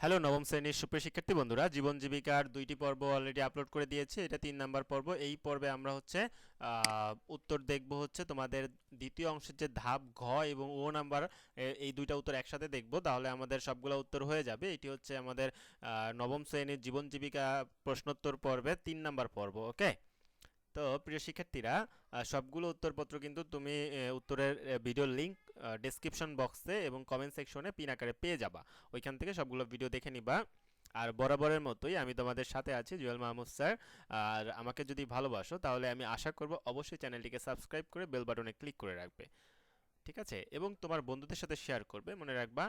Hello, নবম শ্রেণির সুপ্রিয় শিক্ষার্থী বন্ধুরা, জীবন জীবিকার দুইটি পর্ব অলরেডি আপলোড করে দিয়েছি। এটা তিন নাম্বার পর্ব। এই পর্বে আমরা হচ্ছে উত্তর দেখব হচ্ছে তোমাদের দ্বিতীয় অংশের যে ধাপ ঘ এবং ও নাম্বার এই দুইটা উত্তর একসাথে দেখব। তাহলে আমাদের সবগুলো উত্তর হয়ে যাবে। এটি হচ্ছে আমাদের নবম শ্রেণির জীবন জীবিকা প্রশ্নোত্তর পর্বে তিন নাম্বার পর্ব ওকে তো প্রিয় শিক্ষার্থীরা সবগুলো উত্তরপত্র কিন্তু তুমি উত্তরের ভিডিও লিংক ডেসক্রিপশন বক্সে এবং কমেন্ট সেকশনে পিন আকারে পেয়ে যাবা। ওইখান থেকে সবগুলো ভিডিও দেখে নিবা। আর বরাবরের মতোই আমি তোমাদের সাথে আছি জুয়েল মাহমুদ স্যার। আর আমাকে যদি ভালোবাসো, তাহলে আমি আশা করব অবশ্যই চ্যানেলটিকে সাবস্ক্রাইব করে বেল বাটনে ক্লিক করে রাখবে। ঠিক আছে? এবং তোমার বন্ধুদের সাথে শেয়ার করবে, মনে রাখবা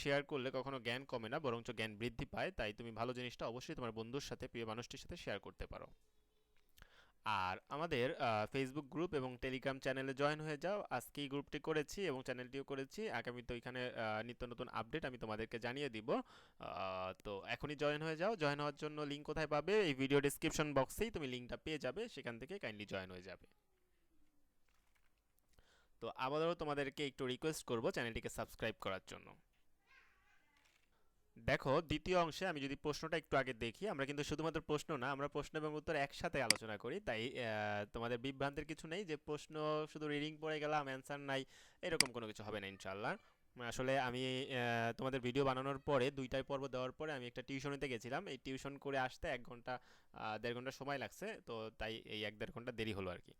শেয়ার করলে কখনো জ্ঞান কমে না, বরঞ্চ জ্ঞান বৃদ্ধি পায়। তাই তুমি ভালো জিনিসটা অবশ্যই তোমার বন্ধুর সাথে, প্রিয় মানুষটির সাথে শেয়ার করতে পারো। আর আমাদের ফেসবুক গ্রুপ এবং টেলিগ্রাম চ্যানেলে জয়েন হয়ে যাও। আজকে এই গ্রুপটি করেছি এবং চ্যানেলটিও করেছি। আগামীতে ওইখানে আহ, নিত্য নতুন আপডেট আমি তোমাদেরকে জানিয়ে দিব। তো এখনই জয়েন হয়ে যাও। জয়েন হওয়ার জন্য লিঙ্ক কোথায় পাবে? এই ভিডিও ডিসক্রিপশন বক্সেই তুমি লিঙ্কটা পেয়ে যাবে। সেখান থেকে কাইন্ডলি জয়েন হয়ে যাবে। তো আবারও তোমাদেরকে একটু রিকোয়েস্ট করব চ্যানেলটিকে সাবস্ক্রাইব করার জন্য। দেখো, দ্বিতীয় অংশে আমি যদি প্রশ্নটা একটু আগে দেখি, আমরা কিন্তু শুধুমাত্র প্রশ্ন না, আমরা প্রশ্ন এবং উত্তর একসাথে আলোচনা করি। তাই তোমাদের বিভ্রান্তের কিছু নেই যে প্রশ্ন শুধু রিডিং পড়ে গেলাম অ্যান্সার নাই, এরকম কোনো কিছু হবে না ইনশাল্লাহ আসলে আমি তোমাদের ভিডিও বানানোর পরে, দুইটাই পর্ব দেওয়ার পরে আমি একটা টিউশনিতে গেছিলাম। এই টিউশন করে আসতে এক ঘণ্টা দেড় ঘণ্টা সময় লাগছে, তো তাই এই এক দেড় ঘণ্টা দেরি হলো আর কি।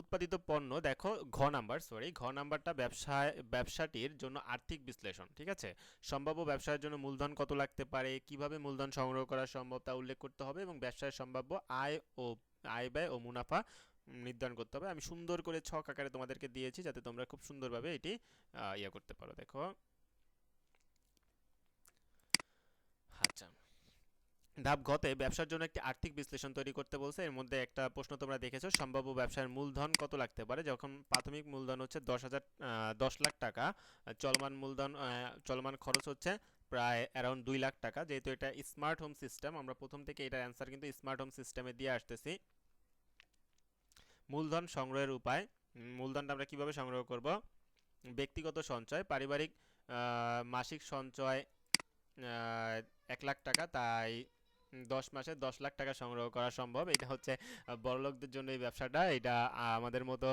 উৎপাদিত পণ্য, দেখো, ঘ নাম্বার সরি ঘ নাম্বারটা ব্যবসায়, ব্যবসাটির জন্য আর্থিক বিশ্লেষণ, ঠিক আছে? সম্ভাব্য ব্যবসায়ের জন্য মূলধন কত লাগতে পারে, কীভাবে মূলধন সংগ্রহ করা সম্ভব তা উল্লেখ করতে হবে এবং ব্যবসায়ের সম্ভাব্য আয় ও, আয় ব্যয় ও মুনাফা নির্ধারণ করতে হবে। আমি সুন্দর করে ছক আকারে তোমাদেরকে দিয়েছি যাতে তোমরা খুব সুন্দরভাবে এটি ইয়ে করতে পারো, দেখো আচ্ছা ধাপ ঘতে ব্যবসার জন্য একটি আর্থিক বিশ্লেষণ তৈরি করতে বলছে। এর মধ্যে একটা প্রশ্ন তোমরা দেখেছ, সম্ভাব্য ব্যবসার মূলধন কত লাগতে পারে? যখন প্রাথমিক মূলধন হচ্ছে দশ হাজার দশ লাখ টাকা, চলমান মূলধন চলমান খরচ হচ্ছে প্রায় অ্যারাউন্ড দুই লাখ টাকা। যেহেতু এটা স্মার্ট হোম সিস্টেম আমরা প্রথম থেকে এটার অ্যান্সার কিন্তু স্মার্ট হোম সিস্টেমে দিয়ে আসতেছি। মূলধন সংগ্রহের উপায় মূলধনটা আমরা কীভাবে সংগ্রহ করব? ব্যক্তিগত সঞ্চয়, পারিবারিক মাসিক সঞ্চয় এক লাখ টাকা, তাই দশ মাসে দশ লাখ টাকা সংগ্রহ করা সম্ভব। এটা হচ্ছে বড়লোকদের জন্য এই ব্যবসাটা। এটা আমাদের মতো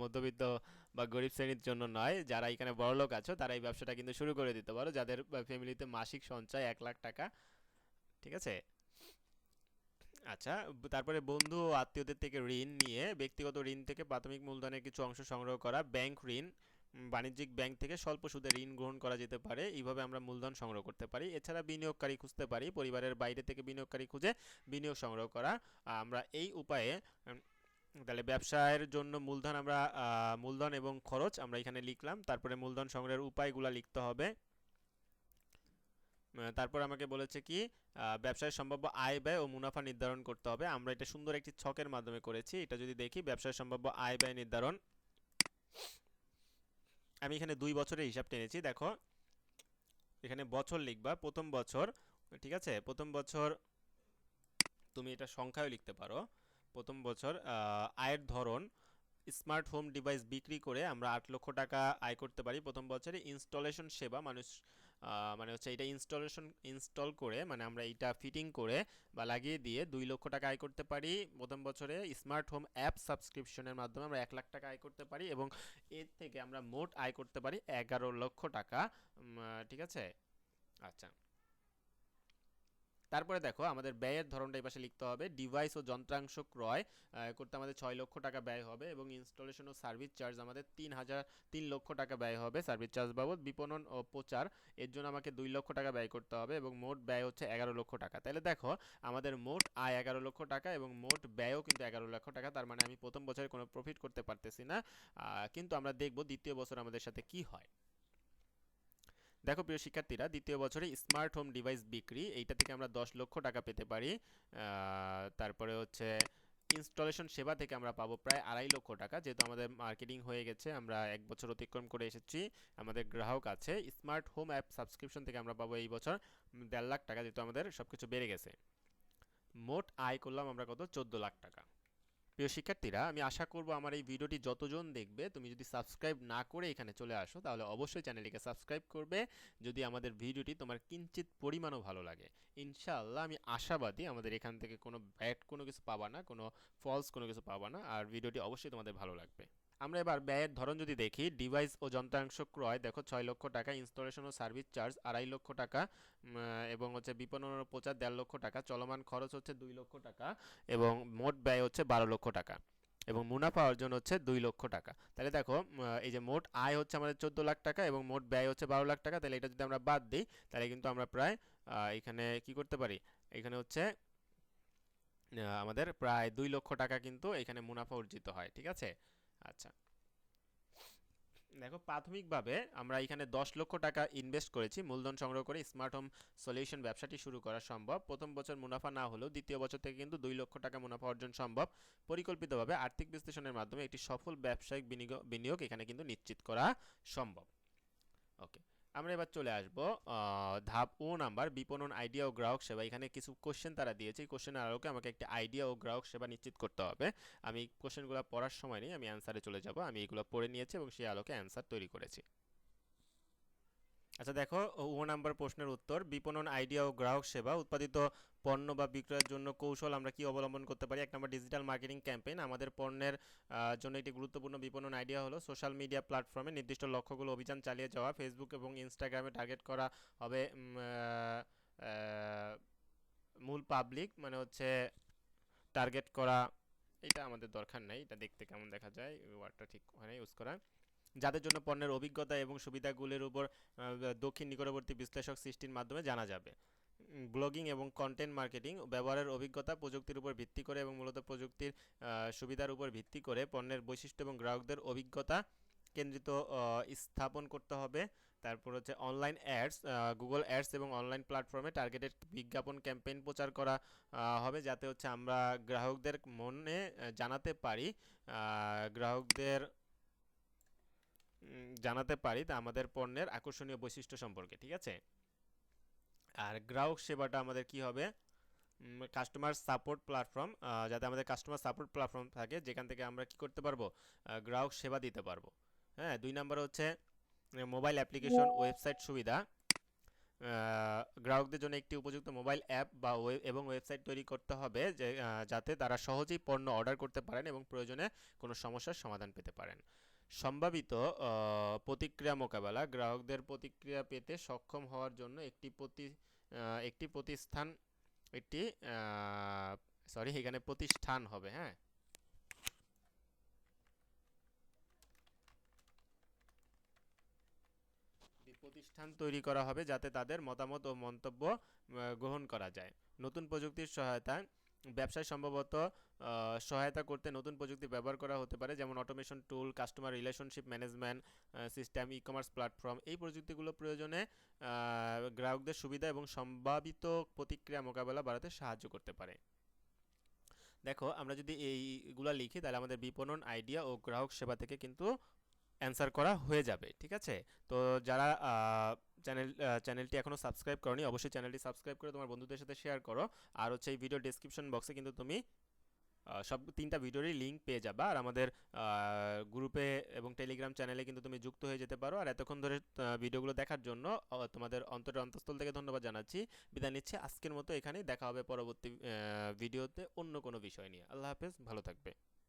মধ্যবিত্ত বা গরিব শ্রেণির জন্য নয়। যারা এখানে বড়লোক আছো, তারা এই ব্যবসাটা কিন্তু শুরু করে দিতে পারো। যাদের ফ্যামিলিতে মাসিক সঞ্চয় এক লাখ টাকা, ঠিক আছে? আচ্ছা তারপরে বন্ধু ও আত্মীয়দের থেকে ঋণ নিয়ে, ব্যক্তিগত ঋণ থেকে প্রাথমিক মূলধনের কিছু অংশ সংগ্রহ করা, ব্যাংক ঋণ। বাণিজ্যিক ব্যাংক থেকে স্বল্প সুদে ঋণ গ্রহণ করা যেতে পারে। এইভাবে আমরা মূলধন সংগ্রহ করতে পারি। এছাড়া বিনিয়োগকারী খুঁজতে পারি। পরিবারের বাইরে থেকে বিনিয়োগকারী খুঁজে বিনিয়োগ সংগ্রহ করা। আমরা এই উপায়ে তাহলে ব্যবসায়ের জন্য মূলধন আমরা মূলধন এবং খরচ আমরা এখানে লিখলাম। তারপরে মূলধন সংগ্রহের উপায়গুলো লিখতে হবে। তারপর আমাকে বলেছে কি ব্যবসায় সম্ভাব্য আয় ব্যয় ও মুনাফা নির্ধারণ করতে হবে। আমরা এটা সুন্দর একটি ছকের মাধ্যমে করেছি। এটা যদি দেখি, ব্যবসায় সম্ভাব্য আয় ব্যয় নির্ধারণ। আমি এখানে দুই বছরের হিসাব টেনেছি, দেখো। এখানে বছর লিখবা, প্রথম বছর, ঠিক আছে? প্রথম বছর তুমি এটা সংখ্যায় লিখতে পারো। প্রথম বছর আয়ের ধরন, স্মার্ট হোম ডিভাইস বিক্রি করে আমরা আট লক্ষ টাকা আয় করতে পারি। প্রথম বছরে ইনস্টলেশন সেবা মানুষ মানে হচ্ছে এটা ইনস্টলেশন ইনস্টল করে মানে আমরা এটা ফিটিং করে বা লাগিয়ে দিয়ে দুই লক্ষ টাকা আয় করতে পারি। প্রথম বছরে স্মার্ট হোম অ্যাপ সাবস্ক্রিপশনের মাধ্যমে আমরা এক লাখ টাকা আয় করতে পারি এবং এর থেকে আমরা মোট আয় করতে পারি এগারো লক্ষ টাকা। ঠিক আছে? আচ্ছা। তারপরে দেখো আমাদের ব্যয়ের ধরনটা এই পাশে লিখতে হবে। ডিভাইস ও যন্ত্রাংশ ক্রয় করতে আমাদের ছয় লক্ষ টাকা ব্যয় হবে এবং ইনস্টলেশন ও সার্ভিস চার্জ আমাদের তিন হাজার, তিন লক্ষ টাকা ব্যয় হবে সার্ভিস চার্জ বাবদ। বিপণন ও প্রচার, এর জন্য আমাকে দুই লক্ষ টাকা ব্যয় করতে হবে এবং মোট ব্যয় হচ্ছে এগারো লক্ষ টাকা। তাহলে দেখো, আমাদের মোট আয় এগারো লক্ষ টাকা এবং মোট ব্যয়ও কিন্তু এগারো লক্ষ টাকা, তার মানে আমি প্রথম বছরে কোনো প্রফিট করতে পারতেছি না। কিন্তু আমরা দেখব দ্বিতীয় বছর আমাদের সাথে কি হয়। দেখো প্রিয় শিক্ষার্থীরা, দ্বিতীয় বছরে স্মার্ট হোম ডিভাইস বিক্রি, এইটা থেকে আমরা দশ লক্ষ টাকা পেতে পারি। তারপরে হচ্ছে ইনস্টলেশন সেবা থেকে আমরা পাবো প্রায় আড়াই লক্ষ টাকা, যেহেতু আমাদের মার্কেটিং হয়ে গেছে, আমরা এক বছর অতিক্রম করে এসেছি, আমাদের গ্রাহক আছে। স্মার্ট হোম অ্যাপ সাবস্ক্রিপশন থেকে আমরা পাবো এই বছর দেড় লাখ টাকা, যেহেতু আমাদের সব কিছু বেড়ে গেছে। মোট আয় করলাম আমরা কত? চোদ্দ লাখ টাকা। প্রিয় শিক্ষার্থীরা, আমি আশা করব আমার এই ভিডিওটি যতজন দেখবে, তুমি যদি সাবস্ক্রাইব না করে এখানে চলে আসো, তাহলে অবশ্যই চ্যানেলটিকে সাবস্ক্রাইব করবে। যদি আমাদের ভিডিওটি তোমার কিঞ্চিত পরিমাণও ভালো লাগে, ইনশাআল্লাহ আমি আশাবাদী আমাদের এখান থেকে কোনো ব্যাড কোনো কিছু পাবা না, কোনো ফলস কোনো কিছু পাবা না, আর ভিডিওটি অবশ্যই তোমাদের ভালো লাগবে। আমরা এবার ব্যয়ের ধরন যদি দেখি, ডিভাইস ও যন্ত্রাংশ ক্রয়, দেখো ছয় লক্ষ টাকা, ইনস্টলেশন ও সার্ভিস চার্জ আড়াই লক্ষ টাকা এবং হচ্ছে বিপণন ও প্রচার দেড় লক্ষ টাকা, চলমান খরচ হচ্ছে দুই লক্ষ টাকা, এবং মোট ব্যয় হচ্ছে বারো লক্ষ টাকা, এবং মুনাফা অর্জন হচ্ছে দুই লক্ষ টাকা। তাহলে দেখো এই যে মোট আয় হচ্ছে আমাদের চোদ্দ লাখ টাকা, এবং মোট ব্যয় হচ্ছে বারো লাখ টাকা, তাহলে এটা যদি আমরা বাদ দিই, তাহলে কিন্তু আমরা প্রায় এখানে কি করতে পারি? এখানে হচ্ছে আমাদের প্রায় দুই লক্ষ টাকা কিন্তু এখানে মুনাফা অর্জিত হয়, ঠিক আছে? আচ্ছা। দেখো, প্রাথমিকভাবে আমরা এখানে দশ লক্ষ টাকা ইনভেস্ট করেছি, মূলধন সংগ্রহ করে স্মার্ট হোম সলিউশন ব্যবসাটি শুরু করা সম্ভব। প্রথম বছর মুনাফা না হলেও দ্বিতীয় বছর থেকে কিন্তু দুই লক্ষ টাকা মুনাফা অর্জন সম্ভব। পরিকল্পিতভাবে আর্থিক বিশ্লেষণের মাধ্যমে একটি সফল ব্যবসায়িক বিনিয়োগ এখানে কিন্তু নিশ্চিত করা সম্ভব। ওকে আমরা এবার চলে আসব ধাপ ও নাম্বার, বিপণন আইডিয়া ও গ্রাহক সেবা। এখানে কিছু কোশ্চেন তারা দিয়েছে। এই কোশ্চেনের আলোকে আমাকে একটি আইডিয়া ও গ্রাহক সেবা নিশ্চিত করতে হবে। আমি কোশ্চেনগুলো পড়ার সময় নেই, আমি অ্যান্সারে চলে যাব। আমি এগুলো পড়ে নিয়েছি এবং সেই আলোকে অ্যান্সার তৈরি করেছি। আচ্ছা দেখো, ও নাম্বার প্রশ্নের উত্তর। বিপণন আইডিয়া ও গ্রাহক সেবা, উৎপাদিত পণ্য বা বিক্রয়ের জন্য কৌশল আমরা কি অবলম্বন করতে পারি? এক নম্বর ডিজিটাল মার্কেটিং ক্যাম্পেইন আমাদের পণ্যের জন্য একটি গুরুত্বপূর্ণ বিপণন আইডিয়া হলো সোশ্যাল মিডিয়া প্ল্যাটফর্মে নির্দিষ্ট লক্ষ্যগুলো অভিযান চালিয়ে যাওয়া। ফেসবুক এবং ইনস্টাগ্রামে টার্গেট করা হবে মূল পাবলিক মানে হচ্ছে টার্গেট করা। এটা আমাদের দরকার নেই। এটা দেখতে কেমন দেখা যায়? ওয়ার্ডটা ঠিক ওখানে ইউজ করা। যাদের জন্য পণ্যের অভিজ্ঞতা এবং সুবিধাগুলির উপর দক্ষিণ নিকটবর্তী বিশ্লেষক সৃষ্টির মাধ্যমে জানা যাবে। ব্লগিং এবং কন্টেন্ট মার্কেটিং ব্যবহারের অভিজ্ঞতা প্রযুক্তির উপর ভিত্তি করে এবং মূলত প্রযুক্তির সুবিধার উপর ভিত্তি করে পণ্যের বৈশিষ্ট্য এবং গ্রাহকদের অভিজ্ঞতা কেন্দ্রিত স্থাপন করতে হবে। তারপর হচ্ছে অনলাইন অ্যাডস গুগল অ্যাডস এবং অনলাইন প্ল্যাটফর্মে টার্গেটেড বিজ্ঞাপন ক্যাম্পেইন প্রচার করা হবে যাতে হচ্ছে আমরা গ্রাহকদের মনে জানাতে পারি গ্রাহকদের জানাতে পারি তা আমাদের পণ্যের আকর্ষণীয় বৈশিষ্ট্য সম্পর্কে ঠিক আছে? আর গ্রাহক সেবাটা আমাদের কি হবে? কাস্টমার সাপোর্ট প্ল্যাটফর্ম যাতে আমাদের কাস্টমার সাপোর্ট প্ল্যাটফর্ম থাকে যেখান থেকে আমরা কি করতে পারব? গ্রাহক সেবা দিতে পারব। হ্যাঁ দুই নম্বর হচ্ছে মোবাইল অ্যাপ্লিকেশন ওয়েবসাইট সুবিধা। গ্রাহকদের জন্য একটি উপযুক্ত মোবাইল অ্যাপ বা ওয়েব এবং ওয়েবসাইট তৈরি করতে হবে যে যাতে তারা সহজেই পণ্য অর্ডার করতে পারেন এবং প্রয়োজনে কোনো সমস্যার সমাধান পেতে পারেন। সম্ভাবিত প্রতিক্রিয়া মোকাবেলা, গ্রাহকদের প্রতিক্রিয়া পেতে সক্ষম হওয়ার জন্য একটি প্রতি একটি প্রতিষ্ঠান, একটি সরি, এখানে প্রতিষ্ঠান হবে হ্যাঁ। প্রতিষ্ঠান তৈরি করা হবে যাতে তাদের মতামত ও মন্তব্য গ্রহণ করা যায়। নতুন প্রযুক্তির সহায়তায় ব্যবসায় সম্ভবত সহায়তা করতে নতুন প্রযুক্তি ব্যবহার করা হতে পারে, যেমন automation tool customer relationship management system e commerce platform এই প্রযুক্তিগুলো প্রয়োজনে গ্রাহকদের সুবিধা এবং সম্ভাবিত প্রতিক্রিয়া মোকাবেলা বাড়াতে সাহায্য করতে পারে। দেখো, আমরা যদি এইগুলা লিখি, তাহলে আমাদের বিপণন আইডিয়া ও গ্রাহক সেবা থেকে কিন্তু অ্যান্সার করা হয়ে যাবে, ঠিক আছে? তো যারা চ্যানেল চ্যানেলটি এখনও সাবস্ক্রাইব করনি, অবশ্যই চ্যানেলটি সাবস্ক্রাইব করে তোমার বন্ধুদের সাথে শেয়ার করো। আর হচ্ছে এই ভিডিও ডেসক্রিপশন বক্সে কিন্তু তুমি সব তিনটা ভিডিওরই লিঙ্ক পেয়ে যাবা। আর আমাদের গ্রুপে এবং টেলিগ্রাম চ্যানেলে কিন্তু তুমি যুক্ত হয়ে যেতে পারো। আর এতক্ষণ ধরে ভিডিওগুলো দেখার জন্য তোমাদের অন্তরের অন্তঃস্থল থেকে ধন্যবাদ জানাচ্ছি। বিদায় নিচ্ছি। আজকের মতো এখানেই দেখা হবে পরবর্তী ভিডিওতে অন্য কোনো বিষয় নিয়ে। আল্লাহ হাফেজ, ভালো থাকবে।